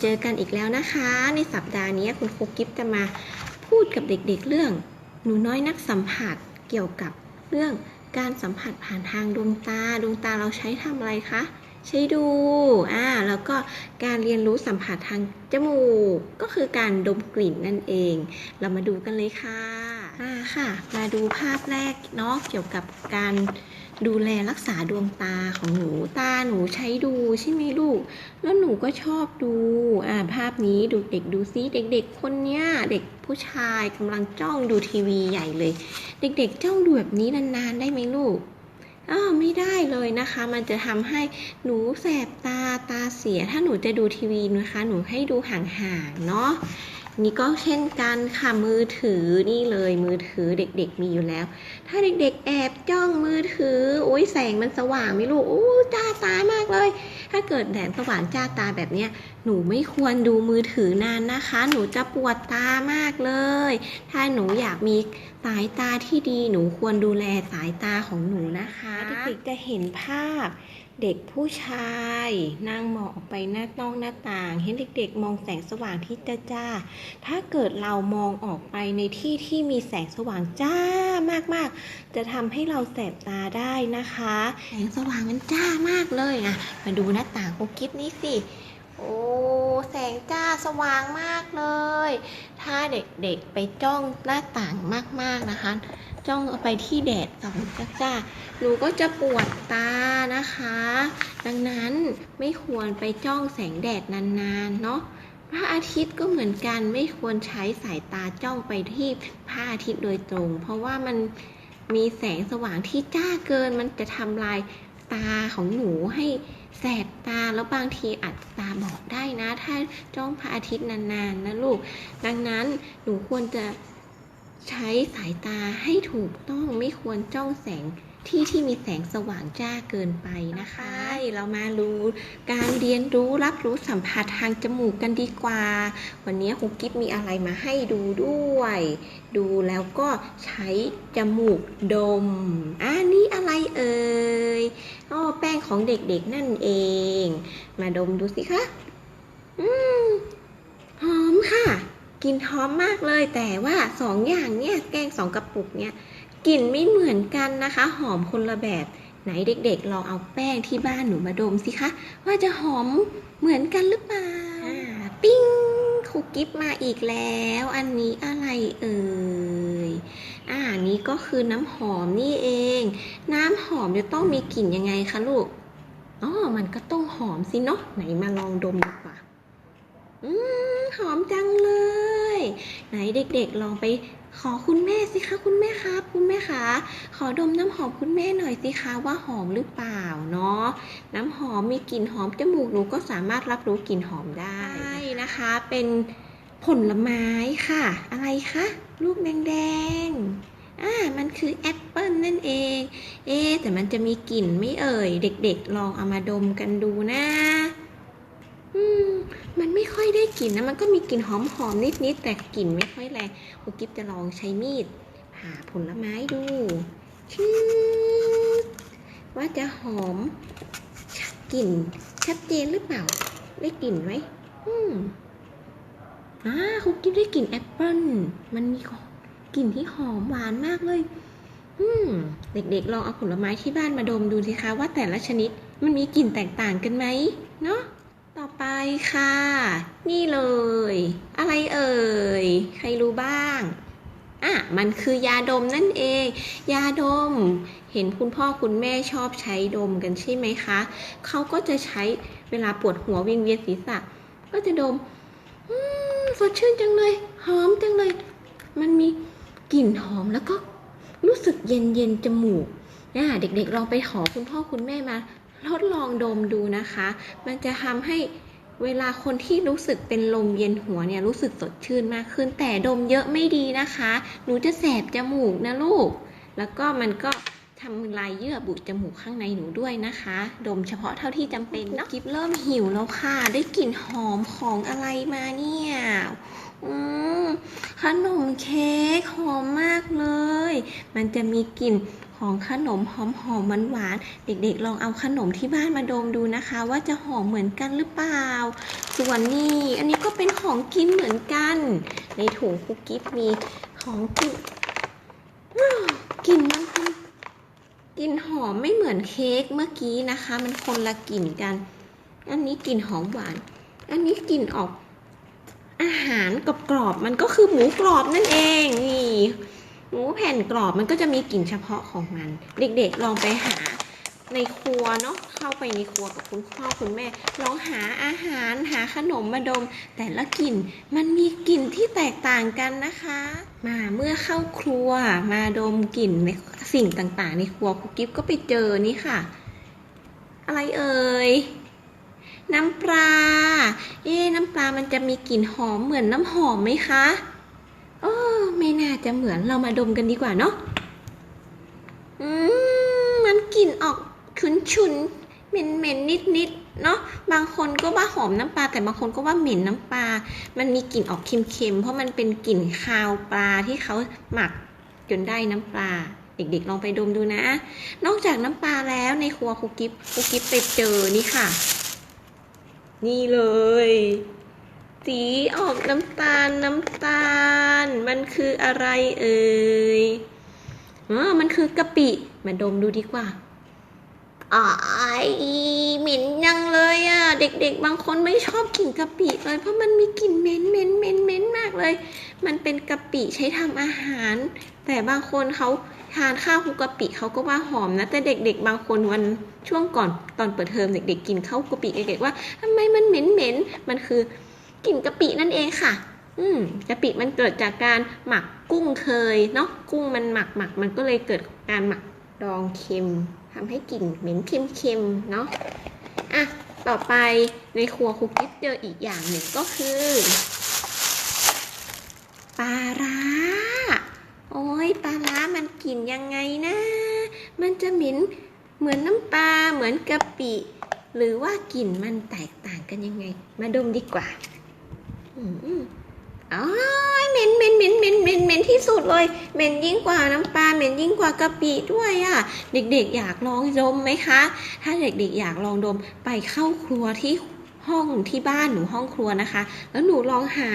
เจอกันอีกแล้วนะคะ ในสัปดาห์นี้คุณครูกิฟจะมาพูดกับเด็กๆเรื่อง หนูน้อยนักสัมผัสเกี่ยวกับเรื่องการสัมผัสผ่านทางดวงตา ดวงตาเราใช้ทำอะไรคะ ใช้ดู อ่า แล้วก็การเรียนรู้สัมผัสทางจมูก ก็คือการดมกลิ่นนั่นเอง เรามาดูกันเลยค่ะ อ่าค่ะ มาดูภาพแรกเนาะเกี่ยวกับการดูแลรักษาดวงตาของหนูตาหนูใช้ดูใช่ไหมลูก แล้วหนูก็ชอบดูอ่าภาพนี้ดูเด็กดูซิเด็ก ๆ คนเนี้ยเด็กผู้ชายกำลังจ้องดูทีวีใหญ่เลย เด็กๆจ้องดูแบบนี้นานๆได้ไหมลูกอ้าวไม่ได้เลยนะคะ มันจะทำให้หนูแสบตาตาเสียถ้าหนูจะดูทีวีนะคะ หนูให้ดูห่างๆเนาะ นี่ก็เช่นกันค่ะมือถือนี่เลยมือถือเด็กๆมีอยู่แล้ว ถ้าเด็กๆ แอบจ้องมือถือโอ้ยแสงมันสว่างไม่รู้โอ้จ้าตามากเลย ถ้าเกิดแสงสว่างจ้าตาแบบเนี้ยหนูไม่ควรดูมือถือนานนะคะ หนูจะปวดตามากเลย ถ้าหนูอยากมี สายตาที่ดีหนูควรดูแลสายตาของหนูนะคะเด็กๆจะเห็นภาพ เด็กผู้ชายนั่งมองออกไปหน้านอกหน้าต่าง เห็นเด็กๆ มองแสงสว่างที่จ้าจ้าๆถ้าเกิดเรามองออกไปในที่ที่มีแสงสว่างจ้ามากๆ จะทำให้เราแสบตาได้นะคะ แสงสว่างมันจ้ามากเลยนะมาดูหน้าต่างคุกกิ๊บนี่สิ โอ้แสงจ้าสว่างมากเลย ถ้าเด็กๆไปจ้องหน้าต่างมากๆนะคะ จ้องไปที่แดดส่องจ้าๆหนูก็จะปวดตานะคะ ดังนั้นไม่ควรไปจ้องแสงแดดนานๆเนาะพระอาทิตย์ก็เหมือนกันไม่ควรใช้สายตาจ้องไปที่พระอาทิตย์โดยตรง เพราะว่ามันมีแสงสว่างที่จ้าเกินมันจะทำลายตาของหนูให้ แสบตาแล้วบางทีอาจตาบอดได้นะ ถ้าจ้องพระอาทิตย์นานๆนะลูก ดังนั้นหนูควรจะใช้สายตาให้ถูกต้องไม่ควรจ้องแสง ที่ที่มีแสงสว่างจ้าเกินไปนะคะ เรามารู้การเรียนรู้รับรู้สัมผัสทางจมูกกันดีกว่า วันนี้ครูกิฟมีอะไรมาให้ดูด้วย ดูแล้วก็ใช้จมูกดมอ่านี่อะไรเอ่ยอ๋อแป้งของเด็กๆนั่นเอง มาดมดูสิคะอืมหอมค่ะ กินหอมมากเลยแต่ว่าสองอย่างเนี่ยแกงสองกระปุกเนี่ย กลิ่นไม่เหมือนกันนะคะ หอมคนละแบบไหนเด็กๆ ลองเอาแป้งที่บ้านหนูมาดมสิคะ ว่าจะหอมเหมือนกันหรือเปล่าปิ้งครูกิฟมาอีกแล้ว อันนี้อะไรเอ่ยอ่านี้ก็คือน้ำหอมนี่เอง น้ำหอมจะต้องมีกลิ่นยังไงคะลูกอ๋อมันก็ต้องหอมสิเนาะไหนมาลองดมดีกว่าอืมหอมจังเลย ไหนเด็กๆ ลองไป ขอคุณแม่สิคะคุณแม่ครับ คุณแม่คะขอดมน้ำหอมคุณแม่หน่อยสิคะว่าหอมหรือเปล่าเนาะน้ำหอมมีกลิ่นหอมจมูกหนูก็สามารถรับรู้กลิ่นหอมได้นะคะ เป็นผลไม้ค่ะ อะไรคะลูกแดงๆอ่ามันคือแอปเปิลนั่นเอง เอ๊แต่มันจะมีกลิ่นไม่เอ่ย เด็กๆ ลองเอามาดมกันดูนะ ไม่ค่อยได้กลิ่นนะมันก็มีกลิ่นหอมหอมนิดนิดๆแต่กลิ่นไม่ค่อยแรงครูกิฟจะลองใช้มีดผ่าผลไม้ดูชว่าจะหอมกลิ่นชัดเจนหรือเปล่า ได้กลิ่นไหมอืมอ่าครูกิฟได้กลิ่นแอปเปิ้ลมันมีกลิ่นที่หอมหวานมากเลย อืม เด็กๆ ลองเอาผลไม้ที่บ้านมาดมดูสิคะว่าแต่ละชนิดมันมีกลิ่นแตกต่างกันไหมเนาะ ต่อไปค่ะ นี่เลย อะไรเอ่ย ใครรู้บ้างอะมันคือยาดมนั่นเอง ยาดม เห็นคุณพ่อคุณแม่ชอบใช้ดมกันใช่ไหมคะ เขาก็จะใช้เวลาปวดหัววิงเวียนศีรษะ ก็จะดมอืมสดชื่นจังเลย หอมจังเลย มันมีกลิ่นหอมแล้วก็รู้สึกเย็นเย็นจมูกอะเด็กๆลองไปขอคุณพ่อคุณแม่มา ทดลองดมดูนะคะ มันจะทำให้เวลาคนที่รู้สึกเป็นลมเย็นหัวเนี่ยรู้สึกสดชื่นมากขึ้น แต่ดมเยอะไม่ดีนะคะ หนูจะแสบจมูกนะลูก แล้วก็มันก็ทำลายเยื่อบุจมูกข้างในหนูด้วยนะคะ ดมเฉพาะเท่าที่จำเป็นเนาะกิฟเริ่มหิวแล้วค่ะ ได้กลิ่นหอมของอะไรมาเนี่ยอืมขนมเค้กหอมมากเลย มันจะมีกลิ่น ของขนมหอมหอมหวานหวานๆเด็กๆ ลองเอาขนมที่บ้านมาดมดูนะคะ ว่าจะหอมเหมือนกันหรือเปล่า ส่วนนี่อันนี้ก็เป็นของกินเหมือนกัน ในถุงคุกกิ๊บมีของกินกลิ่นมันกลิ่นหอมไม่เหมือนเค้กเมื่อกี้นะคะ มันคนละกลิ่นกัน อันนี้กลิ่นหอมหวาน อันนี้กลิ่นออกอาหารกรอบๆมันก็คือหมูกรอบนั่นเองนี่ หมูแผ่นกรอบมันก็จะมีกลิ่นเฉพาะของมัน เด็กๆลองไปหาในครัวเนาะเข้าไปในครัวกับคุณพ่อคุณแม่ ลองหาอาหารหาขนมมาดม แต่ละกลิ่นมันมีกลิ่นที่แตกต่างกันนะคะ มาเมื่อเข้าครัวมาดมกลิ่นในสิ่งต่างๆ ในครัวคุกกิ๊บก็ไปเจอนี่ค่ะ อะไรเอ่ยน้ำปลา เอ๊น้ำปลามันจะมีกลิ่นหอมเหมือนน้ำหอมไหมคะ ไม่น่าจะเหมือนเรามาดมกันดีกว่าเนาะอืมมันกลิ่นออกฉุนฉุนเหม็นเหม็นนิดนิดๆเนาะบางคนก็ว่าหอมน้ำปลา แต่บางคนก็ว่าเหม็นน้ำปลา มันมีกลิ่นออกเค็มๆเพราะมันเป็นกลิ่นคาวปลาที่เขาหมักจนได้น้ำปลาเด็กๆ ลองไปดมดูนะ นอกจากน้ำปลาแล้วในครัวคุกกิ๊บคุกกิ๊บไปเจอนี่ค่ะ นี่เลย สีออกน้ำตาลน้ำตาล มันคืออะไรเอ่ยอ๋อมันคือกะปิ มาดมดูดีกว่าอ๋อเหม็นยังเลยอะ เด็กๆ บางคนไม่ชอบกลิ่นกะปิเลยเพราะมันมีกลิ่นเหม็นเหม็นเหม็นเหม็นมากเลย มันเป็นกะปิใช้ทำอาหาร แต่บางคนเขาทานข้าวคุกกะปิเขาก็ว่าหอมนะ แต่เด็ก ๆ บางคนวันช่วงก่อนตอนเปิดเทอมเด็ก ๆ กินข้าวกะปิเด็กๆว่าทำไมมันเหม็นเหม็นๆมันคือ กลิ่นกะปินั่นเองค่ะ อืมกะปิมันเกิดจากการหมักกุ้งเคยเนาะกุ้งมันหมักหมักมันก็เลยเกิดการหมักดองเค็มทำให้กลิ่นเหม็นเค็มๆเนาะอะต่อไปในครัวคุกกิ๊บเจออีกอย่างหนึ่งก็คือปลาร้า โอ้ยปลาร้ามันกลิ่นยังไงนะ มันจะเหม็นเหมือนน้ำปลาเหมือนกะปิ หรือว่ากลิ่นมันแตกต่างกันยังไง มาดมดีกว่า อ๋อเหม็นเหม็นเหม็นเหม็นเหม็นเหม็นที่สุดเลยเหม็นยิ่งกว่าน้ำปลาเหม็นยิ่งกว่ากะปิด้วยอะ่ะ เด็กๆ อยากลองดมไหมคะ ถ้าเด็กๆ อยากลองดมไปเข้าครัวที่ห้องที่บ้านหนูห้องครัวนะคะ แล้วหนูลองหา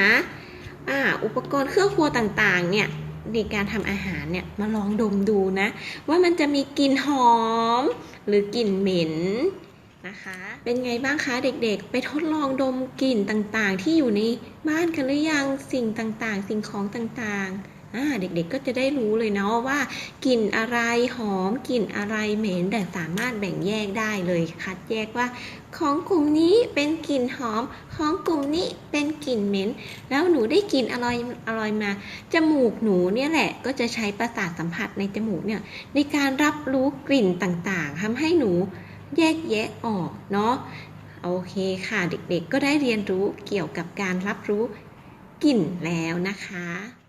อ่าอุปกรณ์เครื่องครัวต่างๆ เนี่ยในการทำอาหารเนี่ยมาลองดมดูนะ ว่ามันจะมีกลิ่นหอม หรือกลิ่นเหม็น นะคะ เป็นไงบ้างคะเด็กๆ ไปทดลองดมกลิ่นต่างๆ ที่อยู่ในบ้านกันหรือยังสิ่งต่างๆ สิ่งของต่างๆเด็กๆ ก็จะได้รู้เลยเนาะว่ากลิ่นอะไรหอมกลิ่นอะไรเหม็นแต่สามารถแบ่งแยกได้เลยคัดแยกว่า ของกลุ่มนี้เป็นกลิ่นหอม ของกลุ่มนี้เป็นกลิ่นเหม็น แล้วหนูได้กลิ่นอร่อยอร่อยมา จมูกหนูเนี่ยแหละก็จะใช้ประสาทสัมผัสในจมูกเนี่ยในการรับรู้กลิ่นต่างๆทำให้หนู แยกแยะออกเนาะโอเคค่ะเด็กๆก็ได้เรียนรู้เกี่ยวกับการรับรู้กลิ่นแล้วนะคะ